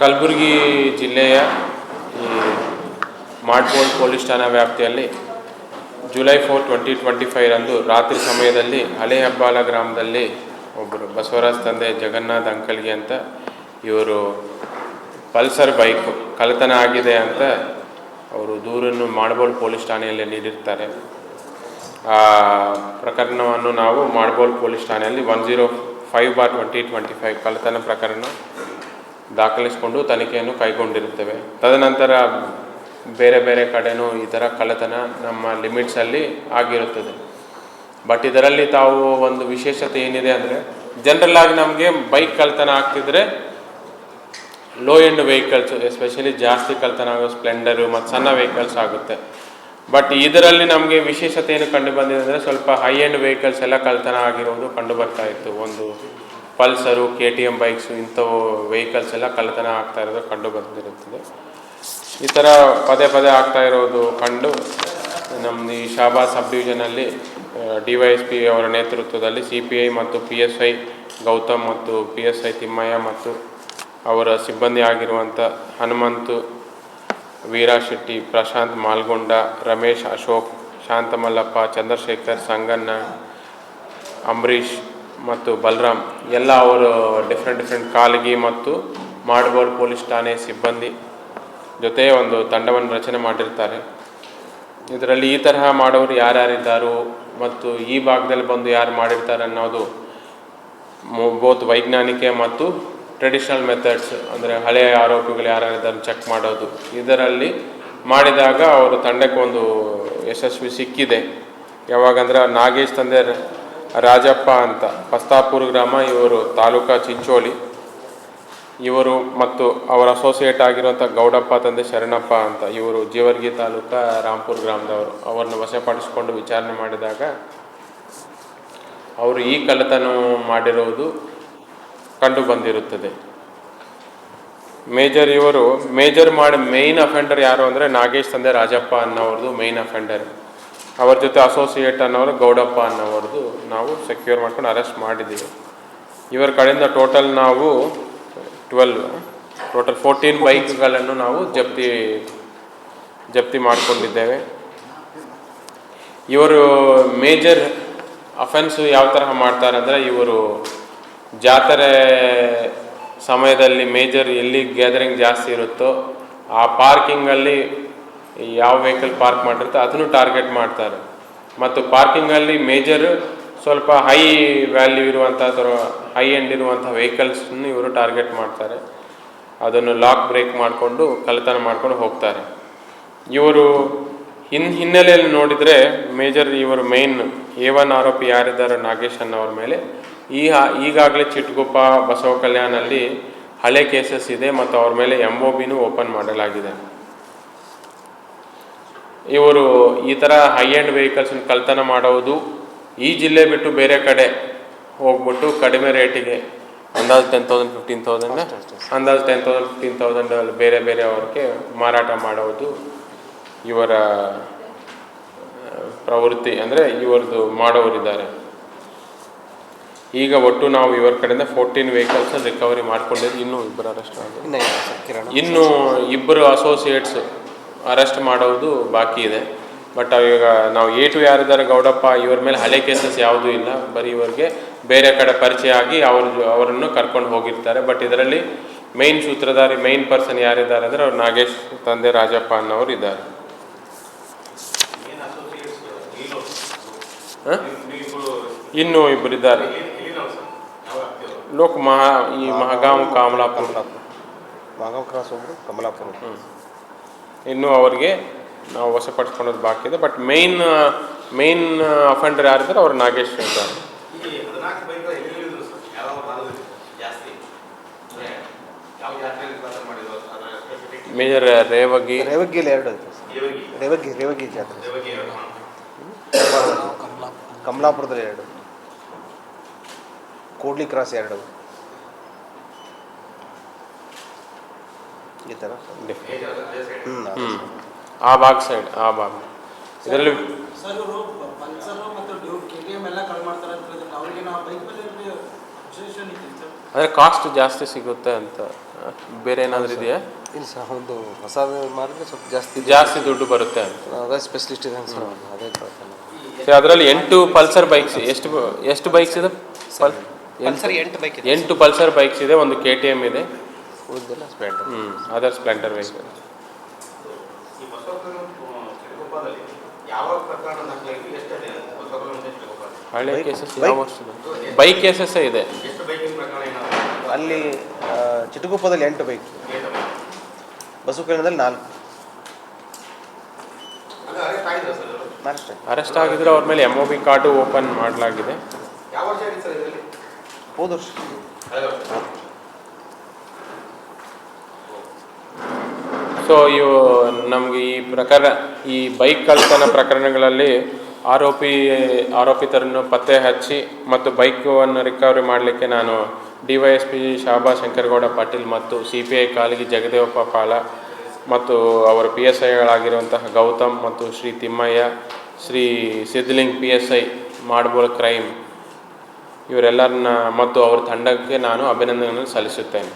ಕಲಬುರಗಿ ಜಿಲ್ಲೆಯ ಈ ಮಾಡ್ಬೋಲ್ ಪೊಲೀಸ್ ಠಾಣಾ ವ್ಯಾಪ್ತಿಯಲ್ಲಿ July four twenty twenty five ರಂದು ರಾತ್ರಿ ಸಮಯದಲ್ಲಿ ಹಳೆ ಹೆಬ್ಬಾಲ ಗ್ರಾಮದಲ್ಲಿ ಒಬ್ಬರು ಬಸವರಾಜ್ ತಂದೆ ಜಗನ್ನಾಥ್ ಅಂಕಲ್ಗೆ ಅಂತ ಇವರು ಪಲ್ಸರ್ ಬೈಕ್ ಕಳ್ಳತನ ಆಗಿದೆ ಅಂತ ಅವರು ದೂರನ್ನು ಮಾಡ್ಬೋಲ್ ಪೊಲೀಸ್ ಠಾಣೆಯಲ್ಲಿ ನೀಡಿರ್ತಾರೆ. ಆ ಪ್ರಕರಣವನ್ನು ನಾವು ಮಾಡ್ಬೋಲ್ ಪೊಲೀಸ್ ಠಾಣೆಯಲ್ಲಿ one zero five bar twenty twenty five ಕಳ್ಳತನ ಪ್ರಕರಣ ದಾಖಲಿಸಿಕೊಂಡು ತನಿಖೆಯನ್ನು ಕೈಗೊಂಡಿರುತ್ತೇವೆ. ತದನಂತರ ಬೇರೆ ಬೇರೆ ಕಡೆನೂ ಈ ಥರ ಕಳ್ಳತನ ನಮ್ಮ ಲಿಮಿಟ್ಸಲ್ಲಿ ಆಗಿರುತ್ತದೆ. ಬಟ್ ಇದರಲ್ಲಿ ತಾವು ಒಂದು ವಿಶೇಷತೆ ಏನಿದೆ ಅಂದರೆ ಜನರಲ್ ಆಗಿ ನಮಗೆ ಬೈಕ್ ಕಳ್ತನ ಆಗ್ತಿದ್ರೆ ಲೋ ಎಂಡ್ ವೆಹಿಕಲ್ಸ್ ಎಸ್ಪೆಷಲಿ ಜಾಸ್ತಿ ಕಳ್ತನ ಆಗೋ ಸ್ಪ್ಲೆಂಡರು ಮತ್ತು ಸಣ್ಣ ವೆಹಿಕಲ್ಸ್ ಆಗುತ್ತೆ. ಬಟ್ ಇದರಲ್ಲಿ ನಮಗೆ ವಿಶೇಷತೆ ಏನು ಕಂಡು ಬಂದಿದೆ ಅಂದರೆ, ಸ್ವಲ್ಪ ಹೈ ಎಂಡ್ ವೆಹಿಕಲ್ಸ್ ಎಲ್ಲ ಕಳ್ತನ ಆಗಿರೋದು ಕಂಡು ಬರ್ತಾ ಇತ್ತು ಒಂದು Pulsar K T M bikes ಇಂಥವು ವೆಹಿಕಲ್ಸ್ ಎಲ್ಲ ಕಳ್ಳತನ ಆಗ್ತಾ ಇರೋದು ಕಂಡು ಬಂದಿರುತ್ತದೆ. ಈ ಥರ ಪದೇ ಪದೇ ಆಗ್ತಾ ಇರೋದು ಕಂಡು ನಮ್ಮ ಈ ಶಾಬಾದ್ ಸಬ್ ಡಿವಿಷನಲ್ಲಿ ಡಿ ವೈ ಎಸ್ ಪಿ ಅವರ ನೇತೃತ್ವದಲ್ಲಿ ಸಿ ಪಿ ಐ ಮತ್ತು ಪಿ ಎಸ್ ಐ ಗೌತಮ್ ಮತ್ತು ಪಿ ಎಸ್ ಐ ತಿಮ್ಮಯ್ಯ ಮತ್ತು ಅವರ ಸಿಬ್ಬಂದಿ ಆಗಿರುವಂಥ ಹನುಮಂತು, ವೀರಾ ಶೆಟ್ಟಿ, ಪ್ರಶಾಂತ್ ಮಾಲ್ಗೊಂಡ, ರಮೇಶ್ ಅಶೋಕ್, ಶಾಂತಮಲ್ಲಪ್ಪ, ಚಂದ್ರಶೇಖರ್ ಸಂಗಣ್ಣ, ಅಂಬರೀಷ್ ಮತ್ತು ಬಲರಾಮ್ ಎಲ್ಲ ಅವರು ಡಿಫ್ರೆಂಟ್ ಡಿಫ್ರೆಂಟ್ ಕಾಲ್ಗಿ ಮತ್ತು ಮಾಡ್ಬೋಳ್ ಪೊಲೀಸ್ ಠಾಣೆ ಸಿಬ್ಬಂದಿ ಜೊತೆ ಒಂದು ತಂಡವನ್ನು ರಚನೆ ಮಾಡಿರ್ತಾರೆ. ಇದರಲ್ಲಿ ಈ ತರಹ ಮಾಡೋರು ಯಾರ್ಯಾರಿದ್ದಾರೋ ಮತ್ತು ಈ ಭಾಗದಲ್ಲಿ ಬಂದು ಯಾರು ಮಾಡಿರ್ತಾರೆ ಅನ್ನೋದು ಬೋತ್ ವೈಜ್ಞಾನಿಕ ಮತ್ತು ಟ್ರೆಡಿಷನಲ್ ಮೆಥಡ್ಸ್ ಅಂದರೆ ಹಳೆಯ ಆರೋಪಿಗಳು ಯಾರ್ಯಾರಿದ್ದಾರೆ ಚೆಕ್ ಮಾಡೋದು. ಇದರಲ್ಲಿ ಮಾಡಿದಾಗ ಅವರು ತಂಡಕ್ಕೆ ಒಂದು ಯಶಸ್ವಿ ಸಿಕ್ಕಿದೆ. ಯಾವಾಗಂದ್ರೆ ನಾಗೇಶ್ ತಂದೆ ರಾಜಪ್ಪ ಅಂತ. ಪಸ್ತಾಪುರ ಗ್ರಾಮ ಇವರು ತಾಲೂಕಾ ಚಿಂಚೋಳಿ. ಇವರು ಮತ್ತು ಅವರ ಅಸೋಸಿಯೇಟ್ ಆಗಿರುವಂಥ ಗೌಡಪ್ಪ ತಂದೆ ಶರಣಪ್ಪ ಅಂತ. ಇವರು ಜೀವರ್ಗಿ ತಾಲೂಕಾ ರಾಂಪುರ ಗ್ರಾಮದವರು. ಅವರನ್ನು ವಶಪಡಿಸಿಕೊಂಡು ವಿಚಾರಣೆ ಮಾಡಿದಾಗ ಅವರು ಈ ಕಳ್ಳತನ ಮಾಡಿರುವುದು ಕಂಡು ಬಂದಿರುತ್ತದೆ. ಮೇಜರ್ ಇವರು, ಮೇಜರ್ ಮಾಡಿ ಮೇಯ್ನ್ ಅಫೆಂಡರ್ ಯಾರು ಅಂದರೆ ನಾಗೇಶ್ ತಂದೆ ರಾಜಪ್ಪ ಅನ್ನೋರ್ದು ಮೇಯ್ನ್ ಅಫೆಂಡರ್ ಅವ್ರ ಜೊತೆ ಅಸೋಸಿಯೇಟ್ ಅನ್ನೋರು ಗೌಡಪ್ಪ ಅನ್ನೋರ್ದು ನಾವು ಸೆಕ್ಯೂರ್ ಮಾಡ್ಕೊಂಡು ಅರೆಸ್ಟ್ ಮಾಡಿದ್ದೀವಿ. ಇವರ ಕಡೆಯಿಂದ ಟೋಟಲ್ ನಾವು ಟ್ವೆಲ್ವ್ ಟೋಟಲ್ ಫೋರ್ಟೀನ್ ಬೈಕ್ಗಳನ್ನು ನಾವು ಜಪ್ತಿ ಜಪ್ತಿ ಮಾಡಿಕೊಂಡಿದ್ದೇವೆ. ಇವರು ಮೇಜರ್ ಅಫೆನ್ಸು ಯಾವ ತರಹ ಮಾಡ್ತಾರೆ ಅಂದರೆ ಇವರು ಜಾತ್ರೆ ಸಮಯದಲ್ಲಿ ಮೇಜರ್ ಎಲ್ಲಿ ಗ್ಯಾದರಿಂಗ್ ಜಾಸ್ತಿ ಇರುತ್ತೋ ಆ ಪಾರ್ಕಿಂಗಲ್ಲಿ ಯಾವ ವೆಹಿಕಲ್ ಪಾರ್ಕ್ ಮಾಡಿರುತ್ತೆ ಅದನ್ನು ಟಾರ್ಗೆಟ್ ಮಾಡ್ತಾರೆ. ಮತ್ತು ಪಾರ್ಕಿಂಗಲ್ಲಿ ಮೇಜರ್ ಸ್ವಲ್ಪ ಹೈ ವ್ಯಾಲ್ಯೂ ಇರುವಂಥ ಹೈ ಎಂಡ್ ಇರುವಂಥ ವೆಹಿಕಲ್ಸನ್ನು ಇವರು ಟಾರ್ಗೆಟ್ ಮಾಡ್ತಾರೆ. ಅದನ್ನು ಲಾಕ್ ಬ್ರೇಕ್ ಮಾಡಿಕೊಂಡು, ಕಳ್ಳತನ ಮಾಡ್ಕೊಂಡು ಹೋಗ್ತಾರೆ. ಇವರು ಹಿನ್ ಹಿನ್ನೆಲೆಯಲ್ಲಿ ನೋಡಿದರೆ ಮೇಜರ್ ಇವರು ಮೇನ್ ಎ ಒನ್ ಆರೋಪಿ ಯಾರಿದ್ದಾರೆ? ನಾಗೇಶ್ ಅನ್ನೋರ ಮೇಲೆ. ಈ ಈಗಾಗಲೇ ಚಿಟ್ಗುಪ್ಪ, ಬಸವ ಕಲ್ಯಾಣಲ್ಲಿ ಹಳೆ ಕೇಸಸ್ ಇದೆ ಮತ್ತು ಅವ್ರ ಮೇಲೆ ಎಂ ಒ ಬಿನೂ ಓಪನ್ ಮಾಡಲಾಗಿದೆ. ಇವರು ಈ ಥರ ಹೈ ಎಂಡ್ ವೆಹಿಕಲ್ಸನ್ನ ಕಳ್ತನ ಮಾಡೋದು ಈ ಜಿಲ್ಲೆ ಬಿಟ್ಟು ಬೇರೆ ಕಡೆ ಹೋಗ್ಬಿಟ್ಟು ಕಡಿಮೆ ರೇಟಿಗೆ ಅಂದಾಜು ಟೆನ್ ತೌಸಂಡ್ ಫಿಫ್ಟೀನ್ ತೌಸಂಡ್ ಅಂದಾಜು ಟೆನ್ ತೌಸಂಡ್ ಫಿಫ್ಟೀನ್ ತೌಸಂಡ್ ಬೇರೆ ಬೇರೆ ಅವ್ರಿಗೆ ಮಾರಾಟ ಮಾಡೋದು ಇವರ ಪ್ರವೃತ್ತಿ ಅಂದರೆ ಇವರದು ಮಾಡೋರಿದ್ದಾರೆ. ಈಗ ಒಟ್ಟು ನಾವು ಇವರ ಕಡೆಯಿಂದ ಫೋರ್ಟೀನ್ ವೆಹಿಕಲ್ಸ್ ರಿಕವರಿ ಮಾಡ್ಕೊಂಡಿದ್ದು ಇನ್ನೂ ಇಬ್ಬರು ಅರೆಸ್ಟ್ ಆಗಿದೆ. ಇನ್ನು ಇಬ್ಬರು ಅಸೋಸಿಯೇಟ್ಸ್ ಅರೆಸ್ಟ್ ಮಾಡೋದು ಬಾಕಿ ಇದೆ. ಬಟ್ ಈಗ ನಾವು ಎ ಟು ಯಾರಿದ್ದಾರೆ ಗೌಡಪ್ಪ ಇವ್ರ ಮೇಲೆ ಹಳೆ ಕೇಸಸ್ ಯಾವುದೂ ಇಲ್ಲ. ಬರೀ ಇವ್ರಿಗೆ ಬೇರೆ ಕಡೆ ಪರಿಚಯ ಆಗಿ ಅವ್ರ ಅವರನ್ನು ಕರ್ಕೊಂಡು ಹೋಗಿರ್ತಾರೆ. ಬಟ್ ಇದರಲ್ಲಿ ಮೈನ್ ಸೂತ್ರಧಾರಿ ಮೇನ್ ಪರ್ಸನ್ ಯಾರಿದ್ದಾರೆ ಅಂದರೆ ಅವ್ರು ನಾಗೇಶ್ ತಂದೆ ರಾಜಪ್ಪ ಅನ್ನೋರು ಇದ್ದಾರೆ? ಇನ್ನು ಇಬ್ಬರು ಇದ್ದಾರೆ. ಲೋಕ್ ಮಹಾ ಈ ಮಹಗಾಂವ್ ಕಮಲಾಪುರ. ಮಹಗಾಂ ಕ್ರಾಸ್ ಒಬ್ಬರು ಕಮಲಾಪುರ. ಇನ್ನು ಅವರಿಗೆ ನಾವು ವಶಪಡಿಸ್ಕೊಳ್ಳೋದು ಬಾಕಿ ಇದೆ. ಬಟ್ ಮೇಯ್ನ್ ಮೇಯ್ನ್ ಅಫೆಂಡರ್ ಯಾರಿದ್ದಾರೆ ಅವ್ರು ನಾಗೇಶ್ ಅಂತ ಮೇಜರ್ ರೇವಗಿ. ರೇವಗಿಲಿ ಎರಡು ರೇವಗಿ. ರೇವಗಿ ಜಾತ್ರೆ. ಕಮಲಾಪುರದಲ್ಲಿ ಎರಡು. ಕೋಡ್ಲಿ ಕ್ರಾಸ್ ಎರಡು. ಈ ಥರ? ಅದೇ ಹ್ಞೂ ಹ್ಞೂ ಆ ಭಾಗ ಸೈಡ್ ಆ ಭಾಗ. ಇದರಲ್ಲಿ ಅಂದರೆ ಕಾಸ್ಟ್ ಜಾಸ್ತಿ ಸಿಗುತ್ತೆ ಅಂತ. ಬೇರೆ ಏನಾದರೂ ಇದೆಯಾ? ಇಲ್ಲ ಸರ್ ಒಂದು ಹೊಸ ಮಾಡಿದ್ರೆ ಸ್ವಲ್ಪ ಜಾಸ್ತಿ ಜಾಸ್ತಿ ದುಡ್ಡು ಬರುತ್ತೆ ಅಂತ. ಅದೇ ಸ್ಪೆಷಲಿಸ್ಟ್ ಇದೆ ಸರ್ ಅದೇ ಅದರಲ್ಲಿ ಎಂಟು ಪಲ್ಸರ್ ಬೈಕ್ಸ್ ಎಷ್ಟು ಎಷ್ಟು ಬೈಕ್ಸ್ ಇದೆ? ಪಲ್ ಪಲ್ಸರ್ ಎಂಟು ಬೈಕ್ ಇದೆ. ಎಂಟು ಪಲ್ಸರ್ ಬೈಕ್ಸ್ ಇದೆ ಒಂದು ಕೆ ಟಿ ಎಂ ಇದೆ. ಉಳಿದೆಲ್ಲ ಸ್ಪ್ಲೆಂಡರ್ ಹ್ಞೂ ಅದರ್ ಸ್ಪ್ಲೆಂಡರ್ ವೆಹಿಕಲ್ ಹಳೆ ಕೇಸಸ್ ಯಾವ ವರ್ಷದ ಬೈಕ್ ಕೇಸಸ್ ಇದೆ. ಅಲ್ಲಿ ಚಿಟಗುಪ್ಪದಲ್ಲಿ ಎಂಟು ಬೈಕ್. ಬಸವಕಲ್ಯಾಣದಲ್ಲಿ ನಾಲ್ಕು. ಅರೆಸ್ಟ್ ಸರ್ ಅರೆಸ್ಟ್ ಆಗಿದ್ರೆ ಅವ್ರ ಮೇಲೆ M O B card open ಮಾಡಲಾಗಿದೆ. ಯಾವ ವರ್ಷ ಆಗಿದೆ ಸರ್ ಇದರಲ್ಲಿ? ಹೋದ ವರ್ಷ ಕಳೆದ ವರ್ಷ ಸೊ ಇವು ನಮಗೆ ಈ ಪ್ರಕರಣ, ಈ ಬೈಕ್ ಕಳ್ತನ ಪ್ರಕರಣಗಳಲ್ಲಿ ಆರೋಪಿ, ಆರೋಪಿತರನ್ನು ಪತ್ತೆ ಹಚ್ಚಿ ಮತ್ತು ಬೈಕನ್ನು ರಿಕವರಿ ಮಾಡಲಿಕ್ಕೆ ನಾನು ಡಿ ವೈ ಶಾಬಾ ಶಂಕರಗೌಡ ಪಾಟೀಲ್ ಮತ್ತು ಸಿ ಪಿ ಐ ಕಾಲಿಗೆ ಜಗದೇವಪ್ಪ ಪಾಲ ಮತ್ತು ಅವರ ಪಿ ಎಸ್ ಐಗಳಾಗಿರುವಂತಹ ಗೌತಮ್ ಮತ್ತು Shri Thimmaiah, Shri Sidling P S I Madbol crime. ಇವರೆಲ್ಲರನ್ನ ಮತ್ತು ಅವರ ತಂಡಕ್ಕೆ ನಾನು ಅಭಿನಂದನೆಯನ್ನು ಸಲ್ಲಿಸುತ್ತೇನೆ.